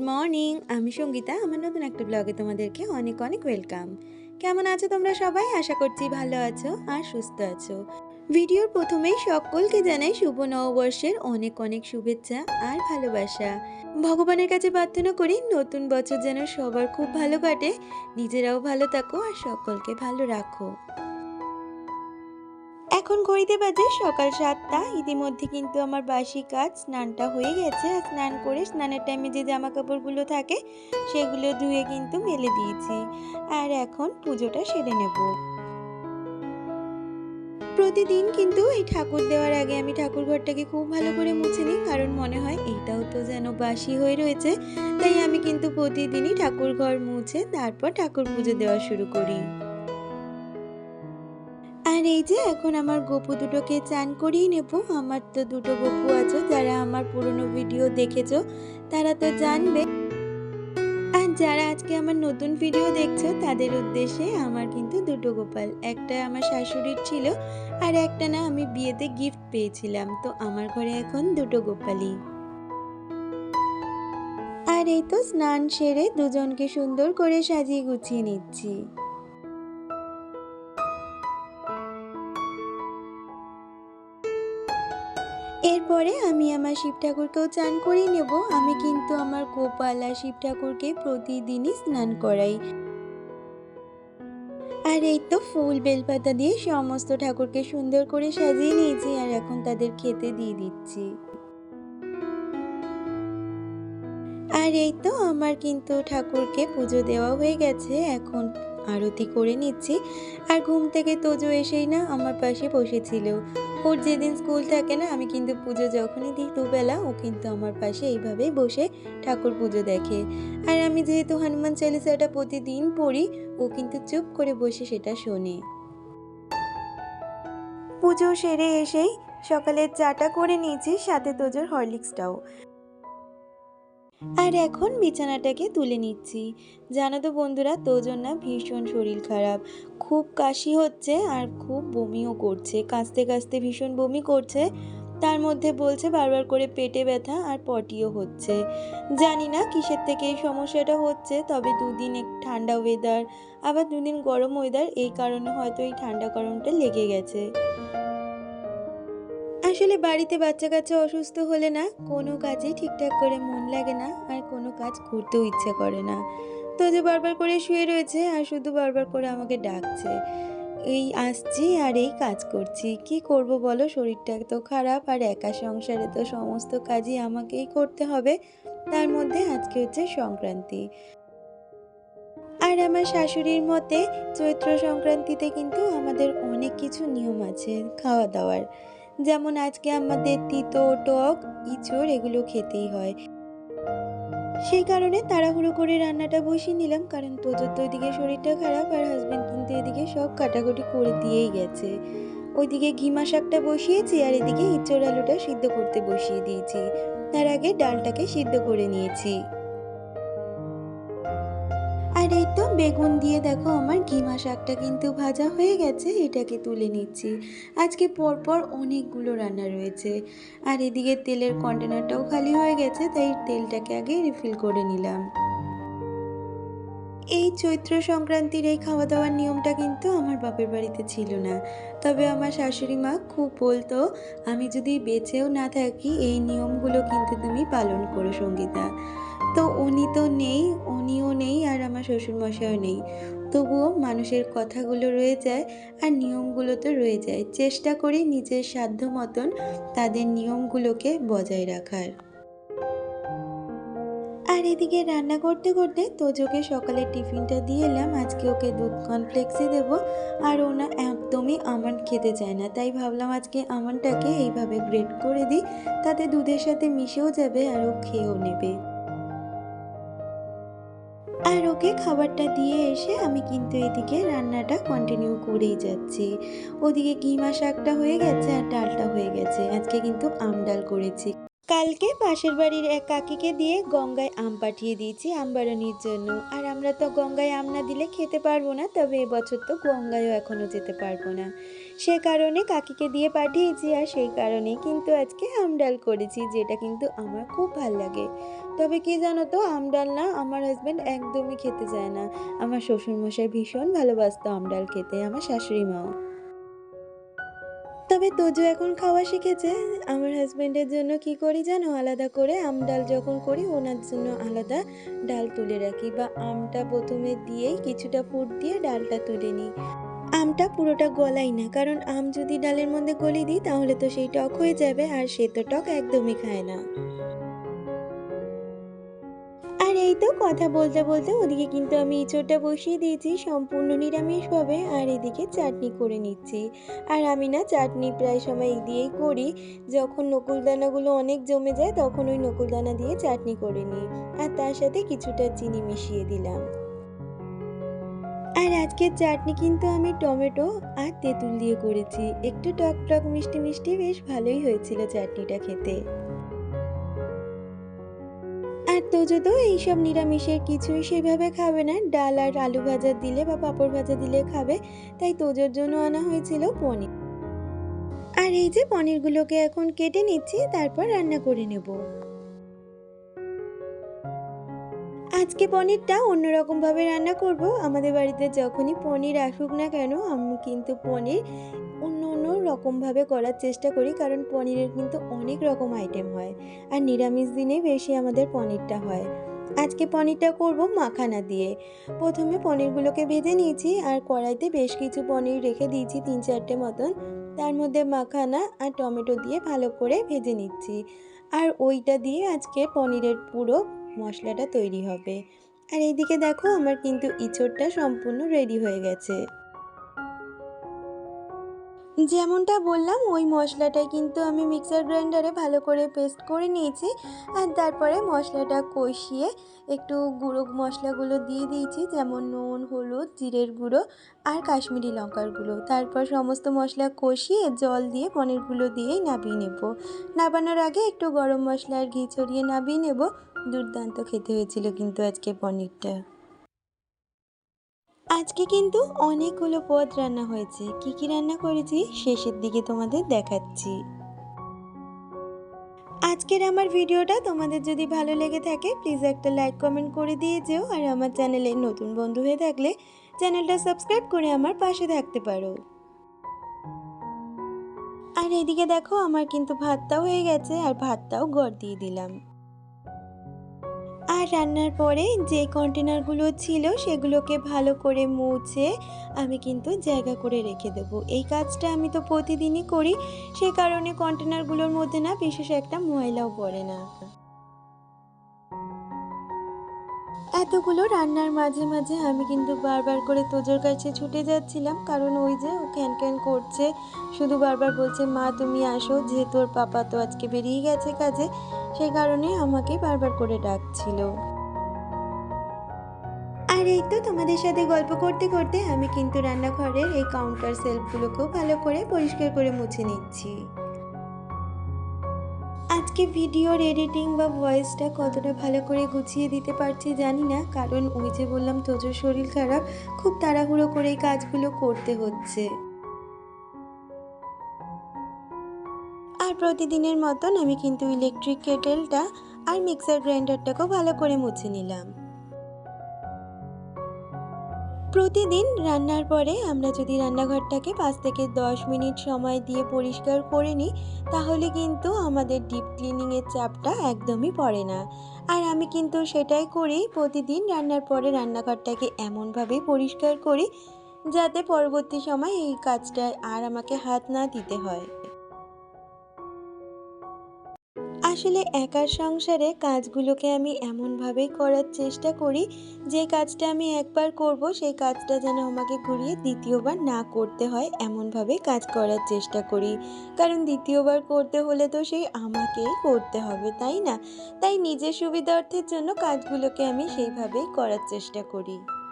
Morning. আমি সঙ্গীতা, আমার নতুন একটা ব্লগে তোমাদেরকে অনেক অনেক ওয়েলকাম। কেমন আছো তোমরা সবাই? আশা করছি ভালো আছো আর সুস্থ আছো। ভিডিওর প্রথমেই সকলকে জানাই শুভ নববর্ষের অনেক অনেক শুভেচ্ছা আর ভালোবাসা। ভগবানের কাছে প্রার্থনা করি নতুন বছর যেন সবার খুব ভালো কাটে, নিজেরাও ভালো থাকো আর সকলকে ভালো রাখো। এখন ঘড়িতে বাজে সকাল সাতটা। ইতিমধ্যে কিন্তু আমার বাসি কাজ স্নানটা হয়ে গেছে। আর স্নান করে স্নানের টাইমে যে জামা কাপড়গুলো থাকে, সেগুলো ধুয়ে কিন্তু মেলে দিয়েছি। আর এখন পুজোটা সেরে নেব। প্রতিদিন কিন্তু এই ঠাকুর দেওয়ার আগে আমি ঠাকুর ঘরটাকে খুব ভালো করে মুছে নিই, কারণ মনে হয় এইটাও তো যেন বাসি হয়ে রয়েছে। তাই আমি কিন্তু প্রতিদিনই ঠাকুর ঘর মুছে তারপর ঠাকুর পুজো দেওয়া শুরু করি। এই যে এখন আমার গপু দুটোকে চান করিয়ে নেব। আমার তো দুটো গপু আছে যারা আমার পুরনো ভিডিও দেখেছ তারা তো জানবে। আর যারা আজকে আমার নতুন ভিডিও দেখছ তাদের উদ্দেশ্যে আমার কিন্তু দুটো গোপাল একটা আমার শাশুড়ির ছিল আর একটা না আমি বিয়েতে গিফট পেয়েছিলাম তো আমার ঘরে এখন দুটো গোপালই। আর এই তো স্নান সেরে দুজনকে সুন্দর করে সাজিয়ে গুছিয়ে নিচ্ছি। এরপরে আমি আমার শিব ঠাকুরকেও চান করিয়ে নেব। আমি কিন্তু আমার গোপাল আর শিব ঠাকুরকে প্রতিদিনই স্নান করাই। আর এই তো ফুল বেলপাতা দিয়ে সমস্ত ঠাকুরকে সুন্দর করে সাজিয়ে নিয়েছি আর এখন তাদের খেতে দিয়ে দিচ্ছি। আর এই তো আমার কিন্তু ঠাকুরকে পুজো দেওয়া হয়ে গেছে। এখন আরতি করে নিচ্ছি। আর ঘুম থেকে তোজো এসেই না আমার পাশে বসেছিল। ওর যেদিন স্কুল থাকে না, আমি কিন্তু পুজো যখনই দিই দুবেলা, ও কিন্তু আমার পাশে এইভাবেই বসে ঠাকুর পুজো দেখে। আর আমি যেহেতু হনুমান চালিসাটা প্রতিদিন পড়ি, ও কিন্তু চুপ করে বসে সেটা শোনে। পুজো সেরে এসেই সকালের চাটা করে নিয়েছি, সাথে তোজোর হরলিক্সটাও। আর এখন বিছানাটাকে তুলে নিচ্ছি। জানো তো বন্ধুরা, তোজোর না ভীষণ শরীর খারাপ। খুব কাশি হচ্ছে আর খুব বমিও করছে। কাশতে কাশতে ভীষণ বমি করছে। তার মধ্যে বলছে বারবার করে পেটে ব্যথা আর পটিও হচ্ছে। জানি না কিসের থেকে এই সমস্যাটা হচ্ছে, তবে দুদিন ঠান্ডা ওয়েদার আবার দুদিন গরম ওয়েদার এই কারণে হয়তো এই ঠান্ডা গরমটা লেগে গেছে। আসলে বাড়িতে বাচ্চা কাচ্চা অসুস্থ হলে না, কোনো কাজেই ঠিকঠাক করে মন লাগে না আর কোনো কাজ করতেও ইচ্ছে করে না। তো যে বারবার করে শুয়ে রয়েছে আর শুধু বারবার করে আমাকে ডাকছে, এই আসছি আর এই কাজ করছি, কি করব বলো? শরীরটা তো খারাপ আর একা সংসারে তো সমস্ত কাজই আমাকেই করতে হবে। তার মধ্যে আজকে হচ্ছে সংক্রান্তি। আর আমার শাশুড়ির মতে, চৈত্র সংক্রান্তিতে কিন্তু আমাদের অনেক কিছু নিয়ম আছে খাওয়া দাওয়ার যেমন আজকে আমাদের তিতো, টক, ইঁচড় এগুলো খেতেই হয়। সেই কারণে তাড়াহুড়ো করে রান্নাটা বসিয়ে নিলাম, কারণ তোজোর তো ওইদিকে শরীরটা খারাপ আর হাজব্যান্ড কিন্তু এদিকে সব কাটাকুটি করে দিয়েই গেছে। ওইদিকে ঘিমা শাকটা বসিয়েছি আর এদিকে ইঁচড় আলুটা সিদ্ধ করতে বসিয়ে দিয়েছি। তার আগে ডালটাকে সিদ্ধ করে নিয়েছি। আর এই তো বেগুন দিয়ে দেখো আমার ঘিমা শাকটা কিন্তু ভাজা হয়ে গেছে, এটাকে তুলে নিচ্ছি। আজকে পরপর অনেকগুলো রান্না রয়েছে। আর এদিকে তেলের কন্টেনারটাও খালি হয়ে গেছে, তাই তেলটাকে আগে রিফিল করে নিলাম। এই চৈত্র সংক্রান্তির এই খাওয়া দাওয়ার নিয়মটা কিন্তু আমার বাপের বাড়িতে ছিল না। তবে আমার শাশুড়ি মা খুব বলতো, আমি যদি বেঁচেও না থাকি, এই নিয়মগুলো কিন্তু তুমি পালন করো সঙ্গীতা। তো উনি তো নেই, উনিও নেই আর আমার শ্বশুরমশাইও নেই। তবুও মানুষের কথাগুলো রয়ে যায় আর নিয়মগুলো তো রয়ে যায়। চেষ্টা করি নিজের সাধ্য মতন তাদের নিয়মগুলোকে বজায় রাখার। আর এদিকে রান্না করতে করতে তোজোকে সকালে টিফিনটা দিয়ে এলাম। আজকে ওকে দুধ কনফ্লেক্সই দেবো। আর ও না একদমই আমন্ড খেতে চায় না। তাই ভাবলাম আজকে আমন্ডটাকে এইভাবে গ্রেড করে দিই। তাতে দুধের সাথে মিশেও যাবে আর ও খেয়েও নেবে। আর ওকে খাবারটা দিয়ে এসে আমি কিন্তু এদিকে রান্নাটা কন্টিনিউ করেই যাচ্ছি। ওদিকে কিমা শাকটা হয়ে গেছে আর ডালটা হয়ে গেছে। আজকে কিন্তু আম ডাল করেছি। কালকে পাশের বাড়ির এক কাকিকে দিয়ে গঙ্গায় আম পাঠিয়ে দিয়েছি আম বাড়ানির জন্য। আর আমরা তো গঙ্গায় আম না দিলে খেতে পারব না, তবে এবছর তো গঙ্গায়ও এখনও যেতে পারব না। সে কারণে কাকিকে দিয়ে পাঠিয়েছি আর সেই কারণে কিন্তু আজকে আম ডাল করেছি, যেটা কিন্তু আমার খুব ভালো লাগে। তবে কি জানো তো, আম ডাল না আমার হাজব্যান্ড একদমই খেতে চায় না। আমার শ্বশুরমশাই ভীষণ ভালোবাসতো আম ডাল খেতে, আমার শাশুড়ি মাও। তবে তোজো এখন খাওয়া শিখেছে। আমার হাজব্যান্ডের জন্য কি করি জানো? আলাদা করে আম ডাল যখন করি, ওনার জন্য আলাদা ডাল তুলে রাখি বা আমটা প্রথমে দিয়েই কিছুটা ফুট দিয়ে ডালটা তুলে নিই। আমটা পুরোটা গলাই না, কারণ আম যদি ডালের মধ্যে গলি দিই, তাহলে তো সেই টক হয়ে যাবে আর সে তো টক একদমই খায় না। এই তো কথা বলতে বলতে ওদিকে কিন্তু আমি ইঁচড়টা বসিয়ে দিয়েছি, সম্পূর্ণ নিরামিষভাবে আর এদিকে চাটনি করে নিচ্ছি। আর আমি না চাটনি প্রায় সময় দিয়েই করি, যখন নকুলদানাগুলো অনেক জমে যায় তখন ওই নকুলদানা দিয়ে চাটনি করে নিই, আর তার সাথে কিছুটা চিনি মিশিয়ে দিলাম। আর আজকের চাটনি কিন্তু আমি টমেটো আর তেঁতুল দিয়ে করেছি, একটু টক টক মিষ্টি মিষ্টি বেশ ভালোই হয়েছিল চাটনিটা খেতে। তোজো তো এইসব নিরামিষের কিছুই সেভাবে খাবে না। ডাল আর আলু ভাজা দিলে বা পাঁপড় ভাজা দিলে খাবে, তাই তোজোর জন্য আনা হয়েছিল পনির। আর এই যে পনিরগুলোকে এখন কেটে নিচ্ছি, তারপর রান্না করে নেব। আজকে পনিরটা অন্যরকম ভাবে রান্না করব। আমাদের বাড়িতে যখনই পনির আসুক না কেন, আমি কিন্তু পনির রকমভাবে করার চেষ্টা করি, কারণ পনিরের কিন্তু অনেক রকম আইটেম হয়। আর নিরামিষ দিনে বেশি আমাদের পনিরটা হয়। আজকে পনিরটা করব মাখানা দিয়ে। প্রথমে পনিরগুলোকে ভেজে নিয়েছি, আর কড়াইতে বেশ কিছু পনির রেখে দিয়েছি, তিন চারটে মতন। তার মধ্যে মাখানা আর টমেটো দিয়ে ভালো করে ভেজে নিচ্ছি। আর ওইটা দিয়ে আজকে পনিরের পুরো মশলাটা তৈরি হবে। আর এইদিকে দেখো, আমার কিন্তু ইঁচড়টা সম্পূর্ণ রেডি হয়ে গেছে। যেমনটা বললাম, ওই মশলাটাই কিন্তু আমি মিক্সার গ্রাইন্ডারে ভালো করে পেস্ট করে নিয়েছি। আর তারপরে মশলাটা কষিয়ে একটু গুঁড়ো মশলাগুলো দিয়ে দিয়েছি, যেমন নুন, হলুদ, জিরের গুঁড়ো আর কাশ্মীরি লঙ্কার গুঁড়ো। তারপর সমস্ত মশলা কষিয়ে জল দিয়ে পনিরগুলো দিয়েই নাবিয়ে নেব। নাবানোর আগে একটু গরম মশলা আর ঘি ছড়িয়ে নাবিয়ে নেব। দুর্দান্ত খেতে হয়েছিল কিন্তু আজকে পনিরটা। আজকে কিন্তু অনেকগুলো পদ রান্না হয়েছে। কি কি রান্না করেছি শেষের দিকে তোমাদের দেখাচ্ছি। আজকের আমার ভিডিওটা তোমাদের যদি ভালো লেগে থাকে প্লিজ একটা লাইক কমেন্ট করে দিয়ে যেও। আর আমার চ্যানেলে নতুন বন্ধু হয়ে থাকলে চ্যানেলটা সাবস্ক্রাইব করে আমার পাশে থাকতে পারো। আর এদিকে দেখো, আমার কিন্তু ভাতটাও হয়ে গেছে আর ভাতটাও গড় দিয়ে দিলাম। আর রান্নার পরে যে কন্টেনারগুলো ছিল সেগুলোকে ভালো করে মুছে আমি কিন্তু জায়গা করে রেখে দেব। এই কাজটা আমি তো প্রতিদিনই করি। সে কারণে কন্টেনারগুলোর মধ্যে না বিশেষ একটা ময়লাও পড়ে না। এতগুলো রান্নার মাঝে মাঝে আমি কিন্তু বারবার করে তোজোর কাছে ছুটে যাচ্ছিলাম, কারণ ওই যে ও ক্যান ক্যান করছে, শুধু বারবার বলছে, মা, তুমি আসো, যেহেতু ওর পাপা তো আজকে বেরিয়ে গেছে কাজে, সেই কারণে আমাকে বারবার করে ডাকছিল। আর এই তো তোমাদের সাথে গল্প করতে করতে আমি কিন্তু রান্নাঘরের এই কাউন্টার সেলফগুলোকেও ভালো করে পরিষ্কার করে মুছে নিচ্ছি। আজকে ভিডিওর এডিটিং বা ভয়েসটা কতটা ভালো করে গুছিয়ে দিতে পারছি জানি না। কারণ ওই যে বললাম, তোজোর শরীর খারাপ, খুব তাড়াহুড়ো করে এই কাজগুলো করতে হচ্ছে। আর প্রতিদিনের মতন আমি কিন্তু ইলেকট্রিক কেটেলটা আর মিক্সার গ্রাইন্ডারটাকেও ভালো করে মুছে নিলাম। প্রতিদিন রান্নার পরে আমরা যদি রান্নাঘরটাকে পাঁচ থেকে দশ মিনিট সময় দিয়ে পরিষ্কার করে নিই, তাহলে কিন্তু আমাদের ডিপ ক্লিনিংয়ের চাপটা একদমই পড়ে না। আর আমি কিন্তু সেটাই করি প্রতিদিন রান্নার পরে রান্নাঘরটাকে এমনভাবেই পরিষ্কার করি, যাতে পরবর্তী সময় এই কাজটায় আর আমাকে হাত না দিতে হয়। আসলে একার সংসারে কাজগুলোকে আমি এমনভাবেই করার চেষ্টা করি, যে কাজটা আমি একবার করব, সেই কাজটা যেন আমাকে ঘুরিয়ে দ্বিতীয়বার না করতে হয়, এমনভাবে কাজ করার চেষ্টা করি। কারণ দ্বিতীয়বার করতে হলে তো সেই আমাকেই করতে হবে, তাই না? তাই নিজের সুবিধার্থের জন্য কাজগুলোকে আমি সেইভাবেই করার চেষ্টা করি।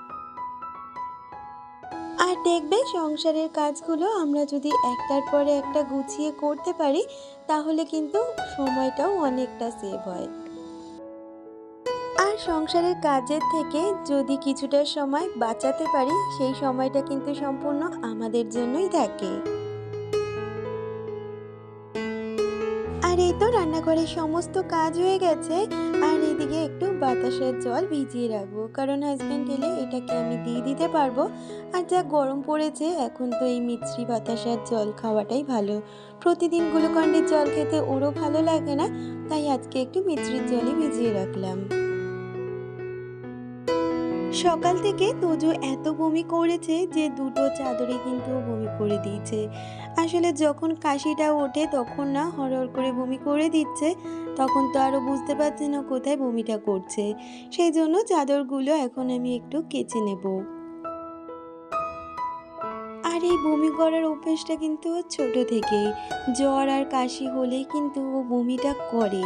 আর দেখবে সংসারের কাজগুলো আমরা যদি একটার পরে একটা গুছিয়ে করতে পারি, তাহলে কিন্তু সময়টাও অনেকটা সেভ হয়। আর সংসারের কাজের থেকে যদি কিছুটা সময় বাঁচাতে পারি, সেই সময়টা কিন্তু সম্পূর্ণ আমাদের জন্যই থাকে। আর এই তো রান্নাঘরের সমস্ত কাজ হয়ে গেছে। আর এদিকে একটু বাতাসের জল ভিজিয়ে রাখব। কারণ হাজব্যান্ড এলে এটাকে আমি দিয়ে দিতে পারব। আর যা গরম পড়েছে, এখন তো এই মিছরি বাতাসের জল খাওয়াটাই ভালো। প্রতিদিন গ্লুকন্ডির জল খেতে ওরও ভালো লাগে না, তাই আজকে একটু মিছরির জলই ভিজিয়ে রাখলাম। সকাল থেকে তোজো এত বমি করেছে যে দুটো চাদরে কিন্তু বমি করে দিয়েছে। আসলে যখন কাশিটা ওঠে তখন না হরহর করে বমি করে দিচ্ছে, তখন তো আরও বুঝতে পারছে না কোথায় বমিটা করছে। সেই জন্য চাদরগুলো এখন আমি একটু কেচে নেব। আর এই বমি করার অভ্যেসটা কিন্তু ছোট থেকেই। জ্বর আর কাশি হলে কিন্তু ও বমিটা করে।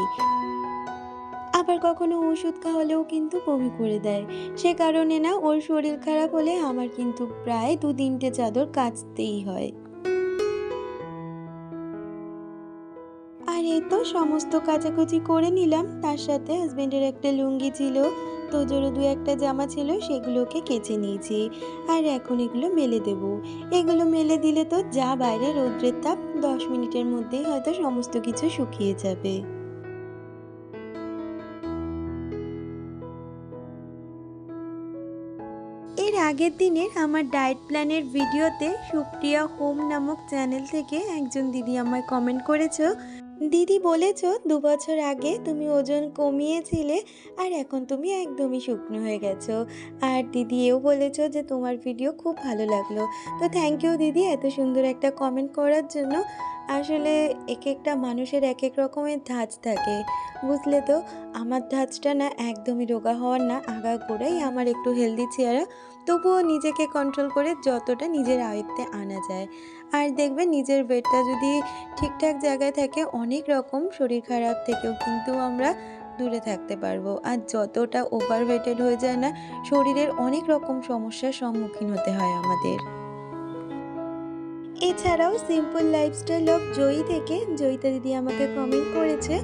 আবার কখনো ওষুধ খাওয়ালেও কিন্তু বমি করে দেয়। সে কারণে না ওর শরীর খারাপ হলে আমার কিন্তু প্রায় দু তিনটে চাদর কাচতেই হয়। এই তো সমস্ত কাচাকুচি করে নিলাম। তার সাথে হাজবেন্ডের একটা লুঙ্গি ছিল, তোজোরও দু একটা জামা ছিল, সেগুলোকে কেচে নিয়েছি। আর এখন এগুলো মেলে দেব। এগুলো মেলে দিলে তো যা বাইরে রৌদ্রের তাপ, দশ মিনিটের মধ্যেই হয়তো সমস্ত কিছু শুকিয়ে যাবে। এর আগের দিনের আমার ডায়েট প্ল্যানের ভিডিওতে সুপ্রিয়া হোম নামক চ্যানেল থেকে একজন দিদি আমায় কমেন্ট করেছ। দিদি বলেছ দু বছর আগে তুমি ওজন কমিয়েছিলে আর এখন তুমি একদমই শুকনো হয়ে গেছো। আর দিদি এও বলেছ যে তোমার ভিডিও খুব ভালো লাগল। তো থ্যাংক ইউ দিদি এত সুন্দর একটা কমেন্ট করার জন্য। আসলে এক একটা মানুষের এক এক রকমের ধাঁচ থাকে। বুঝলে তো? আমার ধাঁচটা না একদমই রোগা হওয়ার না, আগা গোড়াই আমার একটু হেলদি চেহারা। তবুও নিজেকে কন্ট্রোল করে যতটা নিজের আয়ত্তে আনা যায়। আর দেখবে নিজের ওয়েটটা যদি ঠিকঠাক জায়গায় থাকে, অনেক রকম শরীর খারাপ থেকেও কিন্তু আমরা দূরে থাকতে পারব। আর যতটা ওভার ওয়েটেড হয়ে যায় না, শরীরের অনেক রকম সমস্যার সম্মুখীন হতে হয় আমাদের। এছাড়াও সিম্পল লাইফস্টাইল অফ জয়ী থেকে, জয়িতা দিদি আমাকে কমেন্ট করেছে,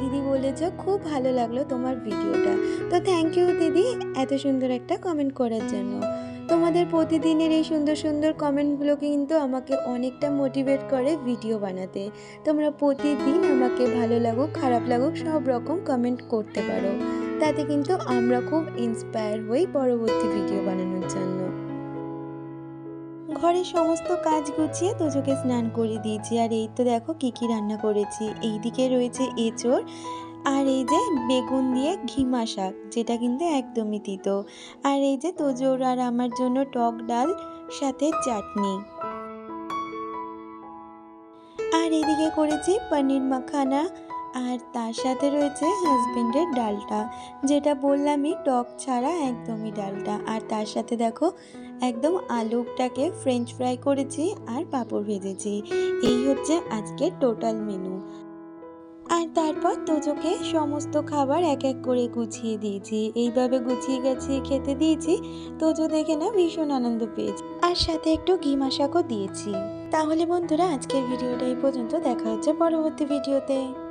দিদি বলেছে খুব ভালো লাগল তোমার ভিডিওটা তো থ্যাংক ইউ দিদি, এত সুন্দর একটা কমেন্ট করার জন্য। তোমাদের প্রতিদিনের এই সুন্দর সুন্দর কমেন্টগুলো কিন্তু আমাকে অনেকটা মোটিভেট করে ভিডিও বানাতে। তোমরা প্রতিদিন আমাকে ভালো লাগুক, খারাপ লাগুক, সব রকম কমেন্ট করতে পারো। তাতে কিন্তু আমরা খুব ইন্সপায়ার হই পরবর্তী ভিডিও বানানোর জন্য। ঘরের সমস্ত কাজ গুছিয়ে তোজোকে স্নান করে দিয়েছি। আর এই তো দেখো কি কি রান্না করেছি। এইদিকে রয়েছে এঁচড় আর এই যে বেগুন দিয়ে ঘিমা শাক যেটা কিন্তু একদমই তিতো। আর এই যে তোজোর আর আমার জন্য টক ডাল, সাথে চাটনি। আর এদিকে করেছি পনির মাখানা, আর তার সাথে রয়েছে হাজবেন্ডের ডালটা। যেটা বললামই, টক ছাড়া একদমই ডালটা। আর তার সাথে দেখো, একদম আলুটাকে ফ্রেঞ্চ ফ্রাই করেছি আর পাঁপড় ভেজেছি। এই হচ্ছে আজকের টোটাল মেনু আর তারপর তোজোকে সমস্ত খাবার এক এক করে গুছিয়ে দিয়েছি। এইভাবে গুছিয়ে গেছি খেতে দিয়েছি। তোজো দেখে না ভীষণ আনন্দ পেয়েছি। আর সাথে একটু ঘি মাশাকও দিয়েছি। তাহলে বন্ধুরা, আজকের ভিডিওটা এই পর্যন্ত। দেখা হচ্ছে পরবর্তী ভিডিওতে।